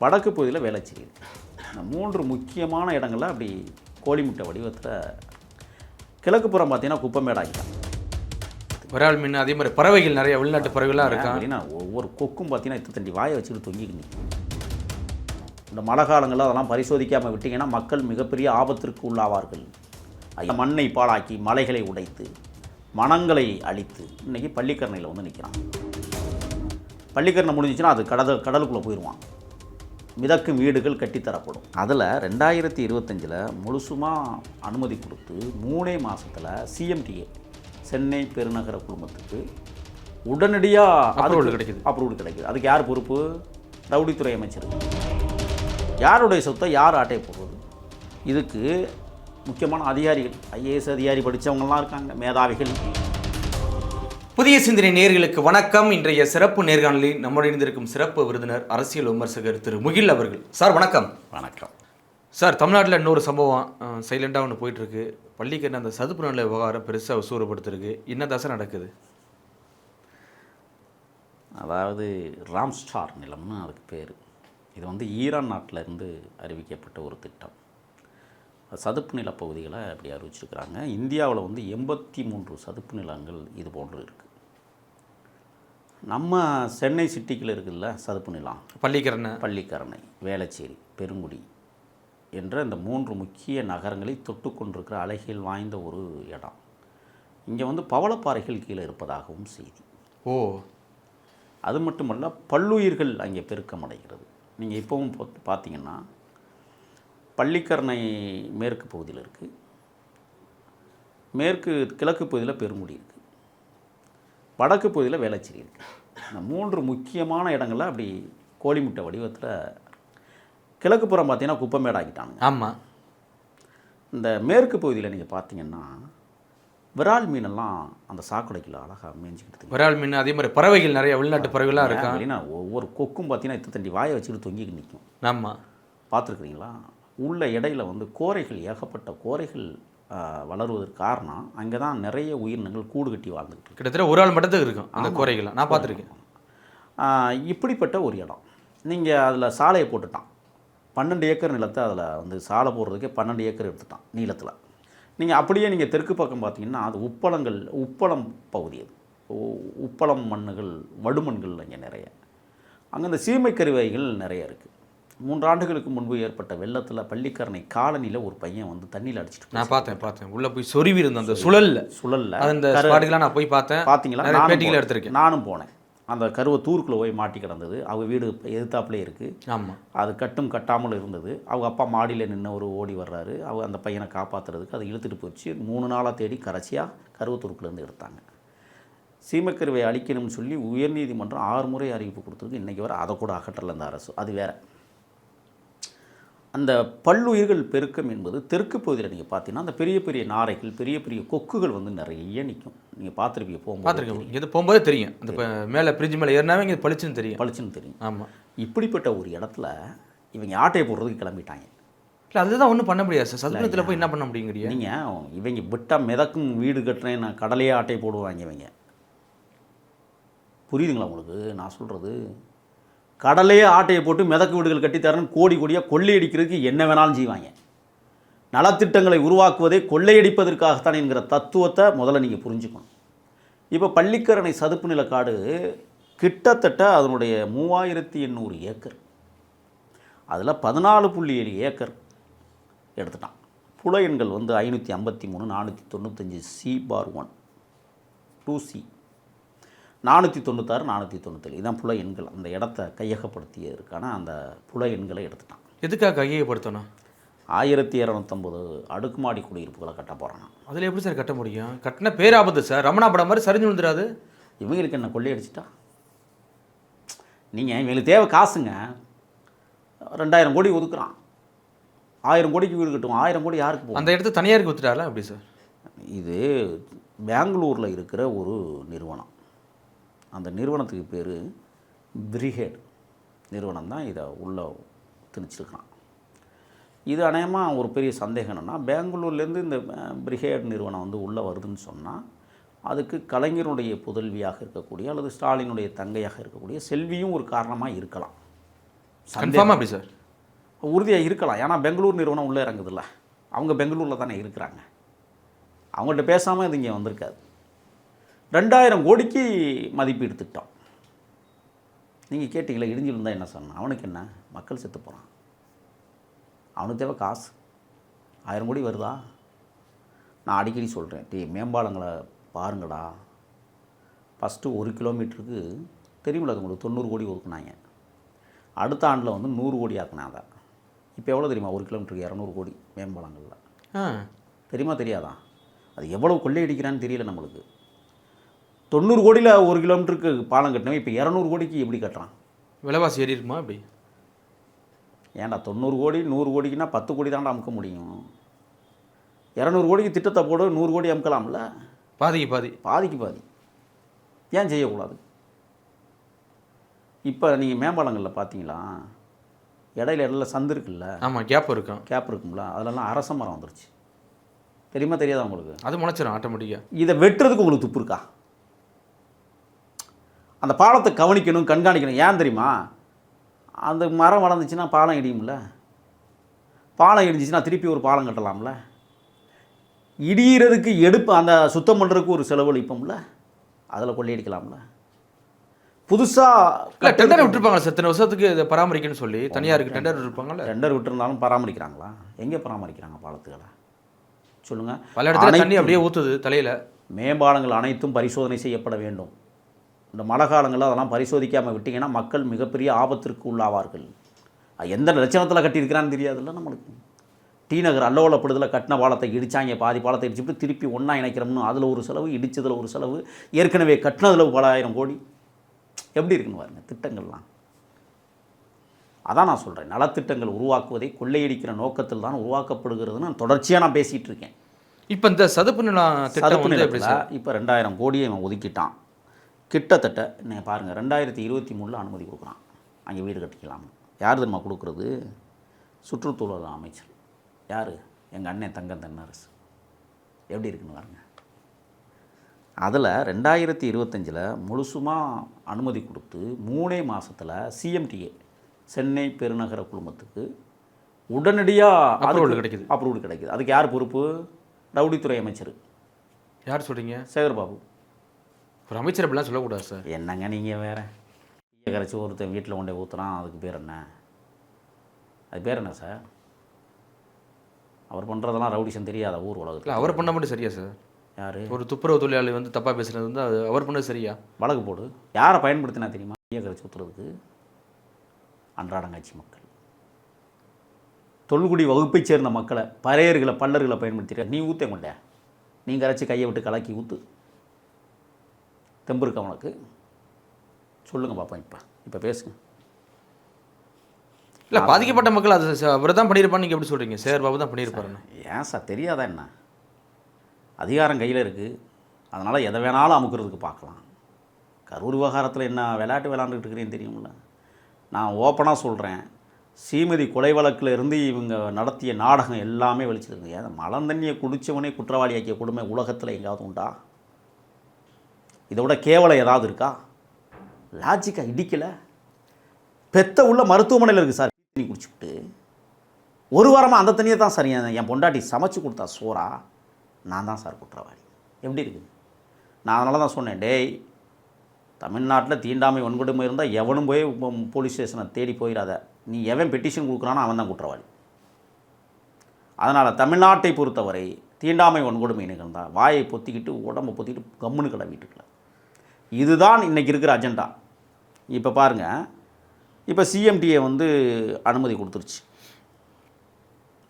வடக்கு பகுதியில் வேளச்சேரி இருக்கு. இந்த மூன்று முக்கியமான இடங்கள்ல அப்படி கோழிமுட்டை வடிவத்தில் கிழக்கு புறம் பார்த்தீங்கன்னா குப்பமேடு ஆகிட்டாங்க விரால் மீன் அதே மாதிரி பறவைகள் நிறைய வெளிநாட்டு பறவைகள்லாம் இருக்கா? அப்படின்னா ஒவ்வொரு கொக்கும் பார்த்தீங்கன்னா இத்தனை தண்டி வாயை வச்சுட்டு நிற்கும் இந்த மழை காலங்களில் அதெல்லாம் பரிசோதிக்காமல் விட்டீங்கன்னா மக்கள் மிகப்பெரிய ஆபத்திற்கு உள்ளாவார்கள். மண்ணை பாழாக்கி மலைகளை உடைத்து மனங்களை அழித்து இன்னைக்கு பள்ளிக்கரணையில் வந்து நிற்கிறான் பள்ளிக்கரணை முடிஞ்சிச்சுன்னா அது கடல் கடலுக்குள்ளே போயிடுவான் மிதக்கும் வீடுகள் கட்டித்தரப்படும். அதில் ரெண்டாயிரத்தி இருபத்தஞ்சில் முழுசுமாக அனுமதி கொடுத்து மூணே மாசத்துல சிஎம்டிஏ சென்னை பெருநகர குழுமத்துக்கு உடனடியாக Approval கிடைக்குது. அப்ரூவல் கிடைக்குது. அதுக்கு யார் பொறுப்பு? ரவுடித்துறை அமைச்சர். யாருடைய சொத்தை யார் ஆட்டை போடுறது? இதுக்கு முக்கியமான அதிகாரிகள் ஐஏஎஸ் அதிகாரி படித்தவங்கலாம் இருக்காங்க மேதாவிகள். புதிய சிந்தனை நேயர்களுக்கு வணக்கம். இன்றைய சிறப்பு நேர்காணலில் நம்முடைய இணைந்திருக்கும் சிறப்பு விருந்தினர் அரசியல் விமர்சகர் திரு முகில் அவர்கள். சார் வணக்கம். வணக்கம். சார் தமிழ்நாட்டில் இன்னொரு சம்பவம் சைலண்டாக ஒன்று போயிட்டுருக்கு. பள்ளிக்கண்ண அந்த சதுப்பு நில விவகாரம் பெருசாக சூறப்படுத்திருக்கு என்னதான் சார் நடக்குது? அதாவது ராம்ஸ்டார் நிலம்னு அதுக்கு பேர். இது வந்து ஈரான் நாட்டில் இருந்து அறிவிக்கப்பட்ட ஒரு திட்டம். சதுப்பு நில பகுதிகளை அப்படி அறிவிச்சிருக்கிறாங்க. இந்தியாவில் வந்து எண்பத்தி மூன்று சதுப்பு நிலங்கள் இது போன்று இருக்குது நம்ம சென்னை சிட்டிக்குள்ள இருக்குல்ல சதுப்பு நிலம்? பள்ளிக்கரணை. பள்ளிக்கரணை வேளச்சேரி பெருங்குடி என்ற இந்த மூன்று முக்கிய நகரங்களை தொட்டு கொண்டிருக்கிற அழகில் வாய்ந்த ஒரு இடம். இங்கே வந்து பவளப்பாறைகள் கீழே இருப்பதாகவும் செய்தி. ஓ. அது மட்டுமல்ல பல்லுயிர்கள் அங்கே பெருக்கமடைகிறது. நீங்கள் இப்போவும் பார்த்து- பார்த்தீங்கன்னா பள்ளிக்கரணை மேற்கு பகுதியில் இருக்குது மேற்கு கிழக்கு பகுதியில் பெருங்குடி இருக்குது வடக்கு பகுதியில் வேளச்சேரி இருக்குது இந்த மூன்று முக்கியமான இடங்கள்ல அப்படி கோழிமுட்டை வடிவத்தில் கிழக்கு புறம் பார்த்தீங்கன்னா குப்பமேடு ஆக்கிட்டானுங்க ஆமாம் இந்த மேற்கு பகுதியில் நீங்கள் பார்த்தீங்கன்னா விரால் மீனெல்லாம் அந்த சாக்கடைக்குள்ள அழகாக மேய்ஞ்சிக்கிட்டு விரால் மீன் அதே மாதிரி பறவைகள் நிறைய வெளிநாட்டு பறவைகள்லாம் இருக்கா? அப்படின்னா ஒவ்வொரு கொக்கும் பார்த்தீங்கன்னா இத்தனை தண்டி வாயை வச்சுட்டு தொங்கிட்டு நிற்கும் ஆமாம் பார்த்துருக்குறீங்களா உள்ள இடையில வந்து கோரைகள் ஏகப்பட்ட கோரைகள் வளருவதற்கு காரணம் அங்கே தான் நிறைய உயிரினங்கள் கூடு கட்டி வாழ்ந்துக்கிட்டு கிட்டத்தட்ட ஒரு ஆள் மட்டத்துக்கு இருக்கும் அந்த கோரைகள்லாம். நான் பார்த்துருக்கேன். இப்படிப்பட்ட ஒரு இடம். நீங்கள் அதில் சாலையை போட்டுட்டான். பன்னெண்டு ஏக்கர் நிலத்தை அதில் வந்து சாலை போடுறதுக்கே பன்னெண்டு ஏக்கர் எடுத்துட்டான் நீளத்தில். நீங்கள் அப்படியே நீங்கள் தெற்கு பக்கம் பார்த்தீங்கன்னா அது உப்பளங்கள் உப்பளம் பகுதி அது. உப்பளம் மண்ணுகள் வடுமண்கள் அங்கே நிறைய. அங்கே இந்த சீமை கருவைகள் நிறைய இருக்குது மூன்று ஆண்டுகளுக்கு முன்பு ஏற்பட்ட வெள்ளத்தில் பள்ளிக்கரணை காலனியில் ஒரு பையன் வந்து தண்ணியில் அடிச்சிட்டு நான் பார்த்தேன் பார்த்தேன். உள்ள போய் சொருவி இருந்த அந்த சுழல்ல. சுழல்ல. அந்த ஸ்பாட்டுக்கெல்லாம் நான் போய் பார்த்தேன். பார்த்தீங்களா பேட்டிகள். எடுத்திருக்கேன். நானும் போனேன். அந்த கருவை தூருக்குள்ளே போய் மாட்டி கிடந்தது. அவங்க வீடு எதிர்த்தாப்புலே இருக்குது ஆமாம் அது கட்டும் கட்டாமல் இருந்தது. அவங்க அப்பா மாடியில் நின்று ஒரு ஓடி வர்றாரு. அவங்க அந்த பையனை காப்பாற்றுறதுக்கு அதை இழுத்துட்டு போச்சு. மூணு நாளாக தேடி கடைசியாக கருவத்தூருக்குலேருந்து எடுத்தாங்க. சீமக்கருவை அழிக்கணும்னு சொல்லி உயர்நீதிமன்றம் ஆறு முறை அறிவிப்பு கொடுத்துருக்கு. இன்றைக்கி வர அதை கூட அகற்றல இந்த அரசு. அது வேற. அந்த பல்லுயிர்கள் பெருக்கம் என்பது தெற்கு பகுதியில் நீங்கள் பார்த்தீங்கன்னா அந்த பெரிய பெரிய நாரைகள் பெரிய பெரிய கொக்குகள் வந்து நிறைய நிற்கும் நீங்கள் பார்த்துருப்பீங்க போகும்போது பார்த்துருக்கேன். இங்கே போகும்போதே தெரியும். அந்த மேலே பிரிட்ஜ் மேலே ஏறினாவே இங்கே பளிச்சுன்னு தெரியும். பளிச்சுன்னு தெரியும். ஆமாம் இப்படிப்பட்ட ஒரு இடத்துல இவங்க ஆட்டையை போடுறதுக்கு கிளம்பிட்டாங்க. இல்லை அதுதான் ஒன்றும் பண்ண முடியாது சார். சதுரத்தில் போய் என்ன பண்ண முடியுங்கிறியா நீங்கள் இவங்க விட்டால் மிதக்கும் வீடு கட்டுறேன் நான் கடலையே ஆட்டை போடுவாங்க இவங்க. புரியுதுங்களா உங்களுக்கு? நான் சொல்கிறது கடலையே ஆட்டையை போட்டு மிதக்கு வீடுகள் கட்டி கோடி கோடியாக கொள்ளையடிக்கிறதுக்கு என்ன வேணாலும் செய்வாங்க. நலத்திட்டங்களை உருவாக்குவதே கொள்ளையடிப்பதற்காகத்தான் என்கிற தத்துவத்தை முதல்ல நீங்கள் புரிஞ்சுக்கணும். இப்போ பள்ளிக்கரணை சதுப்பு நிலக்காடு கிட்டத்தட்ட அதனுடைய மூவாயிரத்தி எண்ணூறு ஏக்கர். அதில் பதினாலு புள்ளி ஏழு ஏக்கர் எடுத்துட்டான். புல எண்கள் வந்து ஐநூற்றி ஐம்பத்தி மூணு நானூற்றி தொண்ணூத்தஞ்சு C four one two C நானூற்றி தொண்ணூத்தாறு நானூற்றி தொண்ணூத்தேழு இதான் புல எண்கள். அந்த இடத்த கையகப்படுத்தியதற்கான அந்த புல எண்களை எடுத்துட்டான். எதுக்காக கையப்படுத்தணும் ஆயிரத்தி இரநூத்தம்பது அடுக்குமாடி குடியிருப்புகளை கட்ட போகிறான் அதில் எப்படி சார் கட்ட முடியும்? கட்டின பேராபத்து சார். ரமணா படம் மாதிரி சரிஞ்சு விழுந்துடாது. இவங்களுக்கு என்ன கொள்ளையடிச்சிட்டா நீங்கள் இவங்களுக்கு தேவை காசுங்க. ரெண்டாயிரம் கோடி ஒதுக்குறான். ஆயிரம் கோடிக்கு வீடு கட்டுவோம் ஆயிரம் கோடி யாருக்கு அந்த இடத்த தனியாருக்கு வித்துட்டாரா எப்படி சார்? இது பெங்களூரில் இருக்கிற ஒரு நிறுவனம். அந்த நிறுவனத்துக்கு பேர் பிரிகேட் நிறுவனம் தான் இதை உள்ளே திணிச்சிருக்கான் இது அநேகமாக ஒரு பெரிய சந்தேகம் என்னென்னா பெங்களூர்லேருந்து இந்த பிரிகேட் நிறுவனம் வந்து உள்ளே வருதுன்னு சொன்னால் அதுக்கு கலைஞருடைய புதல்வியாக இருக்கக்கூடிய அல்லது ஸ்டாலினுடைய தங்கையாக இருக்கக்கூடிய செல்வியும் ஒரு காரணமாக இருக்கலாம். கன்ஃபார்மாக அப்படி சார் உறுதியாக இருக்கலாம். ஏன்னா பெங்களூர் நிறுவனம் உள்ளே இறங்குதுல்ல. அவங்க பெங்களூரில் தானே இருக்கிறாங்க. அவங்கள்ட்ட பேசாமல் இது இங்கே வந்திருக்காது. ரெண்டாயிரம் கோடிக்கு மதிப்பீடு திட்டம். நீங்கள் கேட்டீங்களா இடிஞ்சிருந்தா என்ன சொன்னான் அவனுக்கு என்ன? மக்கள் செத்து போகிறான் அவனுக்கு தேவை காசு. ஆயிரம் கோடி வருதா? நான் அடிக்கடி சொல்கிறேன் டீ மேம்பாலங்களை பாருங்கடா. ஃபஸ்ட்டு ஒரு கிலோமீட்டருக்கு தெரியுமில்ல அது உங்களுக்கு தொண்ணூறு கோடி ஒதுக்குனாங்க. அடுத்த ஆண்டில் வந்து நூறு கோடி ஆக்குனாங்க. இப்போ எவ்வளோ தெரியுமா? ஒரு கிலோமீட்டருக்கு இரநூறு கோடி மேம்பாலங்களில். ஆ. தெரியுமா தெரியாதா? அது எவ்வளோ கொள்ளையடிக்கிறான்னு தெரியல நம்மளுக்கு. தொண்ணூறு கோடியில் ஒரு கிலோமீட்டருக்கு பாலம் கட்டினவன் இப்போ இரநூறு கோடிக்கு எப்படி கட்டுறான்? விலைவாசி ஏறி இருக்குமா அப்படி? ஏன்டா தொண்ணூறு கோடி நூறு கோடிக்குன்னா பத்து கோடி தான்டா அமுக்க முடியும். இரநூறு கோடிக்கு திட்டத்தை போடு நூறு கோடி அமுக்கலாம்ல? பாதிக்கு பாதி. பாதிக்கு பாதி. ஏன் செய்யக்கூடாது? இப்போ நீங்கள் மேம்பாலங்களில் பார்த்தீங்களா இடையில இடையில சந்து இருக்குல்ல? ஆமாம் கேப் இருக்கும் கேப் இருக்கும்ல? அதிலெல்லாம் அரச மரம் வந்துருச்சு. தெரியுமா தெரியாதா உங்களுக்கு? அது முளைச்சிடும் ஆட்டோமேட்டிக்காக இதை வெட்டுறதுக்கு உங்களுக்கு துப்பு இருக்கா? அந்த பாலத்தை கவனிக்கணும் கண்காணிக்கணும். ஏன் தெரியுமா? அந்த மரம் வளர்ந்துச்சுன்னா பாலம் இடியும்ல. பாலம் இடிஞ்சிச்சுன்னா திருப்பி ஒரு பாலம் கட்டலாம்ல. இடிகிறதுக்கு எடுப்பு அந்த சுத்தம் பண்ணுறதுக்கு ஒரு செலவழிப்போம்ல அதில் கொள்ளையடிக்கலாம்ல. புதுசாக டெண்டர் விட்டுருப்பாங்களா சார். இத்தனை வருஷத்துக்கு இதை பராமரிக்கணும்னு சொல்லி தனியாருக்கு டெண்டர் விட்டுருப்பாங்கல்ல. டெண்டர் விட்டுருந்தாலும் பராமரிக்கிறாங்களா? எங்கே பராமரிக்கிறாங்க பாலத்துகளை? சொல்லுங்கள் பல இடத்துல தண்ணி அப்படியே ஊற்றுது தலையில். மேம்பாலங்கள் அனைத்தும் பரிசோதனை செய்யப்பட வேண்டும். இந்த மழை காலங்களில் அதெல்லாம் பரிசோதிக்காமல் விட்டீங்கன்னா மக்கள் மிகப்பெரிய ஆபத்திற்கு உள்ளாவார்கள். எந்த லட்சணத்தில் கட்டியிருக்கிறான்னு தெரியாதுல்ல நம்மளுக்கு. டி நகர் அல்லோலப்படுதல கட்டின பாலத்தை இடிச்சாங்க பாதி பாலத்தை இடிச்சுட்டு திருப்பி ஒன்றா இணைக்கிறோம்னு அதில் ஒரு செலவு இடிச்சதில் ஒரு செலவு ஏற்கனவே கட்டினதில் பல ஆயிரம் கோடி. எப்படி இருக்குன்னு பாருங்க திட்டங்கள்லாம். அதான் நான் சொல்கிறேன் நலத்திட்டங்கள் உருவாக்குவதை கொள்ளையடிக்கிற நோக்கத்தில் தான் உருவாக்கப்படுகிறதுன்னு நான் தொடர்ச்சியாக நான் பேசிகிட்டு இருக்கேன். இப்போ இந்த சதுப்பு நிலம் சதுப்பு நிலத்தில் இப்போ ரெண்டாயிரம் கோடியை இவன் ஒதுக்கிட்டான். கிட்டத்தட்ட நீங்கள் பாருங்கள் ரெண்டாயிரத்தி இருபத்தி மூணில் அனுமதி கொடுக்குறான். அங்கே வீடு கட்டிக்கலாம் யார் தெரியுமா கொடுக்குறது? சுற்றுச்சூழல் அமைச்சர். யார்? எங்கள் அண்ணன் தங்கம் தென்னரசு. எப்படி இருக்குன்னு பாருங்க. அதில் ரெண்டாயிரத்தி இருபத்தஞ்சில் முழுசுமாக அனுமதி கொடுத்து மூணே மாதத்தில் சிஎம்டிஏ சென்னை பெருநகர குழுமத்துக்கு உடனடியாக Approval கிடைக்குது. அப்ரூவல் கிடைக்குது. அதுக்கு யார் பொறுப்பு? ரவுடித்துறை அமைச்சர். யார் சொல்கிறீங்க சேகர்பாபு. ஒரு அமைச்சர் அப்படிலாம் சொல்லக்கூடாது சார். என்னங்க நீங்கள் வேற? கரைச்சி ஒருத்தன் வீட்டில் கொண்டே ஊற்றுறான் அதுக்கு பேர் என்ன? அது பேர் என்ன சார்? அவர் பண்ணுறதெல்லாம் ரவுடிஷன் தெரியாத ஊர் உலகத்தில்? அவர் பண்ண மட்டும் சரியா சார்? யார்? ஒரு துப்புரவு தொழிலாளி வந்து தப்பாக பேசுறது வந்து அது அவர் பண்ணது சரியா? வழக்கு போடு. யாரை பயன்படுத்தினா தெரியுமா? டீயை கரைச்சி ஊற்றுறதுக்கு அன்றாடங்காட்சி மக்கள். தொல்குடி வகுப்பைச் சேர்ந்த மக்களை பறையர்களை பல்லர்களை பயன்படுத்திட்டு நீ ஊற்ற மாட்டே நீ கரைச்சி கையை விட்டு கலக்கி ஊற்று தெம்பு இருக்கா உனக்கு? சொல்லுங்கள் பாப்பா இப்போ. இப்போ பேசுங்க. இல்லை பாதிக்கப்பட்ட மக்கள் அது அவர் தான் பண்ணியிருப்பான்னு நீங்கள் எப்படி சொல்கிறீங்க சேர் பாபு தான் பண்ணியிருப்பாருன்னு. ஏன் சார் தெரியாதா என்ன? அதிகாரம் கையில் இருக்குது அதனால் எதை வேணாலும் அமுக்கிறதுக்கு பார்க்கலாம். கரூர் விவகாரத்தில் என்ன விளையாட்டு விளாண்டுக்கிட்டு இருக்கிறேன்னு தெரியுமில்ல நான் ஓப்பனாக சொல்கிறேன் சீமதி கொலை வழக்கில் இருந்து இவங்க நடத்திய நாடகம் எல்லாமே வெளிச்சிருக்கு ஏன் மலந்தண்ணியை குடித்தவனே குற்றவாளியாக்கிய கொடுமை உலகத்தில் எங்காவது உண்டா? இதை விட கேவலம் ஏதாவது இருக்கா? லாஜிக்காக இடிக்கலை. பெத்த உள்ள மருத்துவமனையில் இருக்குது சார். தண்ணி குடிச்சுக்கிட்டு. ஒரு வாரமாக அந்த தண்ணியை தான் சார் என் என் பொண்டாட்டி சமைச்சு கொடுத்தா சோறா? நான் தான் சார் குற்றவாளி. எப்படி இருக்குது நான் அதனால தான் சொன்னேன் டேய் தமிழ்நாட்டில் தீண்டாமை வன்கொடுமை இருந்தால் எவனும் போய் போலீஸ் ஸ்டேஷனை தேடி போயிடாத நீ எவன் பெட்டிஷன் கொடுக்குறானோ அவன் தான் குற்றவாளி. அதனால் தமிழ்நாட்டை பொறுத்தவரை தீண்டாமை வன்கொடுமை நிகழ்ந்தால் வாயை பொத்திக்கிட்டு உடம்பை பொத்திக்கிட்டு கம்முன்னு கடை வீட்டுக்குள்ள இதுதான் இன்றைக்கி இருக்கிற அஜெண்டா இப்போ பாருங்கள் இப்போ சிஎம்டிஏ வந்து அனுமதி கொடுத்துருச்சு.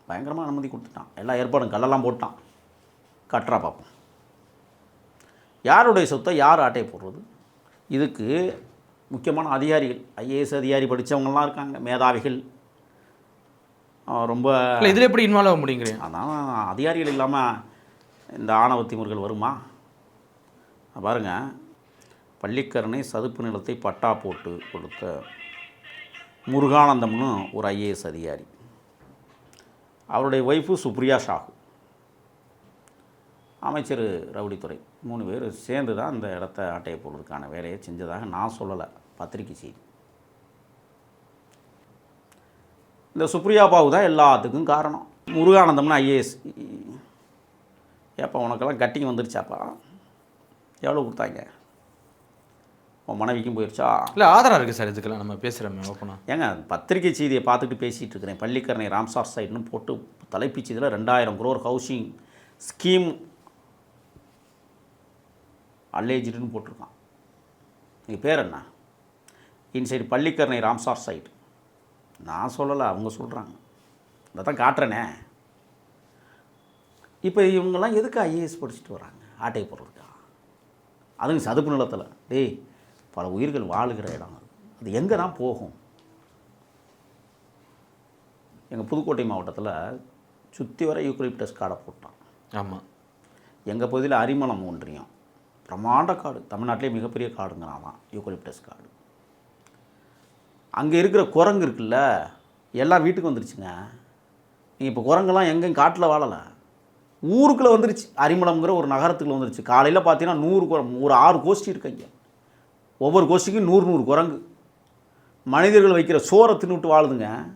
பயங்கரமாக அனுமதி கொடுத்துட்டான். எல்லா ஏற்பாடும் கல்லெல்லாம் போட்டான். கட்டுறா பார்ப்போம் யாருடைய சொத்தை யார் ஆட்டையை போடுறது? இதுக்கு முக்கியமான அதிகாரிகள் ஐஏஎஸ் அதிகாரி படித்தவங்கலாம் இருக்காங்க. மேதாவிகள். ரொம்ப இதில் எப்படி இன்வால்வ் ஆக முடியுங்கிறேன் அதான் அதிகாரிகள் இல்லாமல் இந்த ஆணவ திமிர்கள் வருமா? பாருங்க. பள்ளிக்கரணை சதுப்பு நிலத்தை பட்டா போட்டு கொடுத்த முருகானந்தம்னு ஒரு ஐஏஎஸ் அதிகாரி. அவருடைய ஒய்ஃபு சுப்ரியா ஷாஹு அமைச்சர் ரவுடித்துறை. மூணு பேர் சேர்ந்து தான் இந்த இடத்த ஆட்டையை போடுறதுக்கான வேலையை செஞ்சதாக நான் சொல்லலை. பத்திரிக்கை செய்தி. இந்த சுப்ரியா பாபு தான் எல்லாத்துக்கும் காரணம். முருகானந்தம்னு ஐஏஎஸ். ஏப்பா உனக்கெல்லாம் கட்டிங் வந்துருச்சாப்பா? எவ்வளோ கொடுத்தாங்க? உன் மனைவிக்கும் போயிடுச்சா இல்லை ஆதாரம் இருக்குது சார் இதுக்கெல்லாம். நம்ம பேசுகிறோமே ஓப்பனாக ஏங்க பத்திரிகை செய்தியை பார்த்துட்டு பேசிகிட்டு இருக்கிறேன். பள்ளிக்கரணை ராம்சார் சைடுன்னு போட்டு தலைப்புச் செய்தியில் ரெண்டாயிரம் குரோர் ஹவுசிங் ஸ்கீம் அல்லேஜ்டுன்னு போட்டிருக்கான். நீ பேர் என்ன? இன்சைடு பள்ளிக்கரணை ராம்சார் சைடு நான் சொல்லலை அவங்க சொல்கிறாங்க அதை தான் காட்டுறேனே. இப்போ இவங்கெல்லாம் எதுக்கு ஐஏஎஸ் படிச்சுட்டு வராங்க? ஆட்டை போடுறதுக்கா? அதுங்க சதுப்பு நிலத்தில். டேய் பல உயிர்கள் வாழுகிற இடம் அது. அது எங்கே தான் போகும்? எங்கள் புதுக்கோட்டை மாவட்டத்தில் சுற்றி வர யூக்கலிப்டஸ் காடை போட்டான். ஆமாம் எங்கள் பகுதியில் அரிமளம் ஒன்றியம் பிரம்மாண்ட காடு. தமிழ்நாட்டிலே மிகப்பெரிய காடுங்கிறான் தான் யூக்கலிப்டஸ் காடு அங்கே இருக்கிற குரங்கு இருக்குல்ல எல்லாம் வீட்டுக்கு வந்துருச்சுங்க. நீங்கள் இப்போ குரங்கெல்லாம் எங்கேயும் காட்டில் வாழலை. ஊருக்குள்ளே வந்துருச்சு. அரிமளம்ங்கிற ஒரு நகரத்துக்குள்ள வந்துருச்சு. காலையில் பார்த்தீங்கன்னா நூறு குரம் ஒரு ஆறு கோஷ்டி இருக்குங்க ஒவ்வொரு கோஷ்டிக்கும் நூறு நூறு குரங்கு. மனிதர்கள் வைக்கிற சோறை தின்னுட்டு வாழுதுங்க.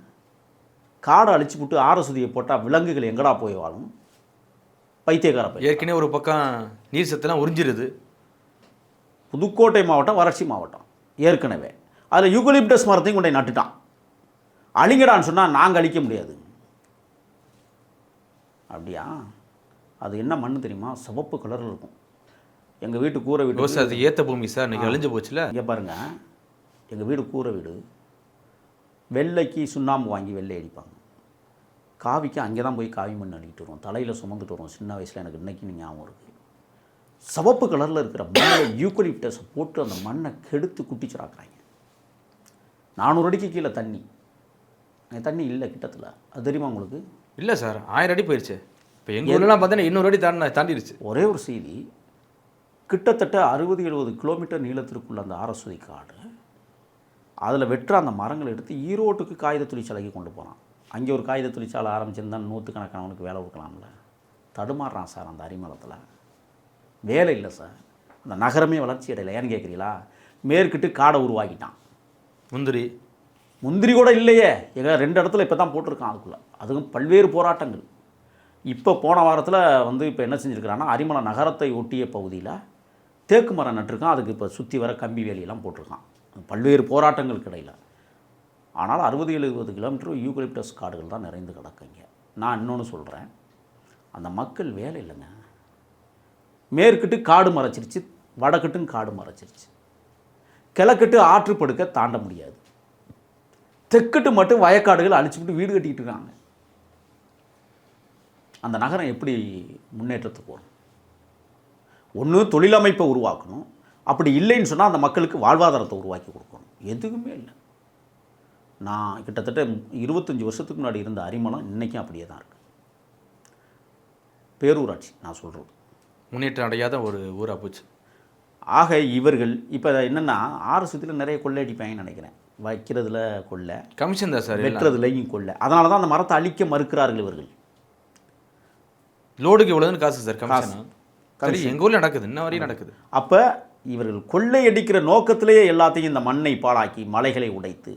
காடை அழிச்சு விட்டு ஆரசுதியை போட்டால் விலங்குகள் எங்கடா போய் வாழும்? பைத்தியக்கார ஏற்கனவே ஒரு பக்கம் நீர் சத்துலாம் உறிஞ்சிருது. புதுக்கோட்டை மாவட்டம் வறட்சி மாவட்டம் ஏற்கனவே. அதில் யூகலிப்டஸ் மரத்தையும் கொண்டு நட்டுட்டான். அழிங்கடான்னு சொன்னால் நாங்கள் அழிக்க முடியாது. அப்படியா? அது என்ன மண் தெரியுமா? சிவப்பு கலரில் இருக்கும். எங்கள் வீட்டு கூரை வீடு. விவசாயத்தை ஏற்ற பூமி சார் இன்னைக்கு அழிஞ்சு போச்சுல? இங்கே பாருங்க. எங்கள் வீடு கூரை வீடு. வெள்ளைக்கு சுண்ணாம்பு வாங்கி வெள்ளை அடிப்பாங்க. காவிக்கு அங்கே தான் போய் காவி மண் அடிக்கிட்டு வருவோம். தலையில் சுமந்துட்டு வருவோம். சின்ன வயசில் எனக்கு இன்னைக்கு ஞாபகம் இருக்குது சிவப்பு கலரில் இருக்கிற மண்ணை யூக்கலிப்டஸை போட்டு அந்த மண்ணை கெடுத்து குட்டிச்சிராக்குறாங்க நானூறு அடிக்கு கீழே தண்ணி. தண்ணி இல்லை கிட்டத்தில். அது தெரியுமா உங்களுக்கு? இல்லை சார். ஆயிரம் அடி போயிடுச்சு இப்போ எங்கள் ஊர்லலாம் பார்த்தீங்கன்னா இன்னொரு அடி தாண்டி தாண்டிடுச்சு ஒரே ஒரு செய்தி. கிட்டத்தட்ட அறுபது எழுபது கிலோமீட்டர் நீளத்திற்குள்ள அந்த ஆரஸ்வதி காடு. அதில் வெட்டுற அந்த மரங்களை எடுத்து ஈரோட்டுக்கு காகித தொழிற்சாலைக்கு கொண்டு போகிறான் அங்கே ஒரு காகித தொழிற்சாலை ஆரம்பிச்சிருந்தா நூற்றுக்கணக்கானவனுக்கு வேலை கொடுக்கலாம்ல. தடுமாறுறான் சார் அந்த அரிமளத்தில் வேலை இல்லை சார். அந்த நகரமே வளர்ச்சி அடையலை. ஏன்னு கேட்குறீங்களா மேற்கிட்டு காடை உருவாக்கிட்டான். முந்திரி. முந்திரி கூட இல்லையே. எங்க ரெண்டு இடத்துல இப்போ தான் போட்டிருக்கான் அதுக்குள்ளே. அதுவும் பல்வேறு போராட்டங்கள். இப்போ போன வாரத்தில் வந்து இப்போ என்ன செஞ்சுருக்கிறான்னா அரிமலை நகரத்தை ஒட்டிய பகுதியில் தேக்கு மரம் நட்டிருக்கான் அதுக்கு இப்போ சுற்றி வர கம்பி வேலியெல்லாம் போட்டிருக்கான். பல்வேறு போராட்டங்களுக்கு இடையில் ஆனால் அறுபது எழுபது கிலோமீட்டர் யூகலிப்டஸ் காடுகள் தான் நிறைந்து கிடக்குங்க நான் இன்னொன்று சொல்கிறேன் அந்த மக்கள் வேலை இல்லைங்க. மேற்கிட்டு காடு மறைச்சிருச்சு வடக்கிட்டும் காடு மறைச்சிருச்சு. கிழக்கிட்டு ஆற்றுப்படுக்க தாண்ட முடியாது. தெற்கிட்டு மட்டும் வயக்காடுகள் அழிச்சுவிட்டு வீடு கட்டிக்கிட்டு இருக்காங்க. அந்த நகரம் எப்படி முன்னேற்றத்துக்கு வரும்? ஒன்று தொழிலமைப்பை உருவாக்கணும். அப்படி இல்லைன்னு சொன்னால் அந்த மக்களுக்கு வாழ்வாதாரத்தை உருவாக்கி கொடுக்கணும். எதுவுமே இல்லை. நான் கிட்டத்தட்ட இருபத்தஞ்சி வருஷத்துக்கு முன்னாடி இருந்த அரிமளம் இன்றைக்கும் அப்படியே தான் இருக்குது பேரூராட்சி நான் சொல்கிறது முன்னேற்றம் அடையாத ஒரு ஊராக போச்சு. ஆக இவர்கள் இப்போ என்னென்னா ஆர்எஸ்எத்தில் நிறைய கொள்ளையடிப்பாங்கன்னு நினைக்கிறேன். வைக்கிறதுல கொள்ளை கமிஷன் தான் சார். வெட்டுறதுலையும் கொள்ளை. அதனால தான் அந்த மரத்தை அழிக்க மறுக்கிறார்கள் இவர்கள். லோடுக்கு இவ்வளோன்னு காசு சார் கமிஷன். சரி எங்கள் ஊரில் நடக்குது? இன்ன வரையும் நடக்குது. அப்போ இவர்கள் கொள்ளையடிக்கிற நோக்கத்திலேயே எல்லாத்தையும் இந்த மண்ணை பாழாக்கி மலைகளை உடைத்து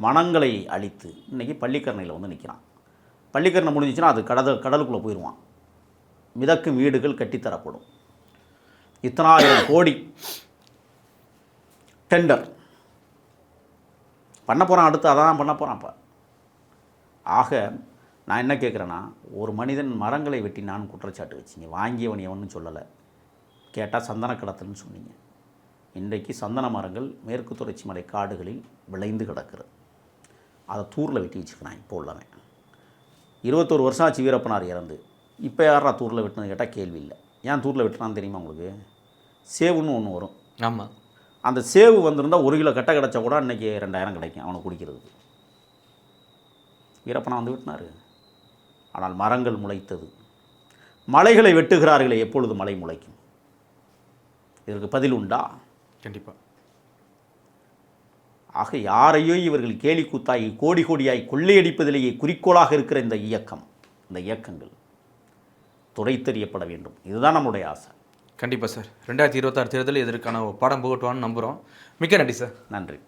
மனங்களை அழித்து இன்னைக்கு பள்ளிக்கரணையில் வந்து நிற்கிறான் பள்ளிக்கரணை முடிஞ்சிச்சுன்னா அது கடல் கடலுக்குள்ளே போயிடுவான் மிதக்கும் வீடுகள் கட்டித்தரப்படும். இத்தனாயிரம் கோடி டெண்டர் பண்ண போகிறான் அடுத்து அதான் பண்ண போகிறான் இப்போ. ஆக நான் என்ன கேட்குறேன்னா ஒரு மனிதன் மரங்களை வெட்டினான்னு குற்றச்சாட்டு வச்சிங்க. வாங்கியவன் எவன்னு சொல்லலை. கேட்டால் சந்தன கடத்தல்னு சொன்னீங்க. இன்றைக்கு சந்தன மரங்கள் மேற்கு தொடர்ச்சி மலை காடுகளில் விளைந்து கிடக்கிறது அதை தூரில் வெட்டி வச்சுக்கிறான் இப்போ உள்ளவன். இருபத்தோரு வருஷம் ஆச்சு வீரப்பனார் இறந்து. இப்போ யாரா தூரில் வெட்டினது கேட்டால் கேள்வி இல்லை. ஏன் தூரில் வெட்டினான்னு தெரியுமா உங்களுக்கு? சேவுன்னு ஒன்று வரும். ஆமாம் அந்த சேவு வந்திருந்தால் ஒரு கிலோ கட்டை கிடச்சா கூட அன்றைக்கி ரெண்டாயிரம் கிடைக்கும் அவனுக்கு குடிக்கிறதுக்கு. வீரப்பனா வந்து வெட்டினார். ஆனால் மரங்கள் முளைத்தது. மலைகளை வெட்டுகிறார்களே எப்பொழுது மலை முளைக்கும்? இதற்கு பதில் உண்டா? கண்டிப்பாக ஆக யாரையோ இவர்கள் கேலி கூத்தாய் கோடி கோடியாய் கொள்ளையடிப்பதிலேயே குறிக்கோளாக இருக்கிற இந்த இயக்கம் இந்த இயக்கங்கள் துடைத்தெறியப்பட வேண்டும். இதுதான் நம்முடைய ஆசை. கண்டிப்பாக சார். ரெண்டாயிரத்தி இருபத்தாறு தேர்தல் இதற்கான பாடம் புகட்டுவான்னு நம்புகிறோம் மிக்க நன்றி சார். நன்றி.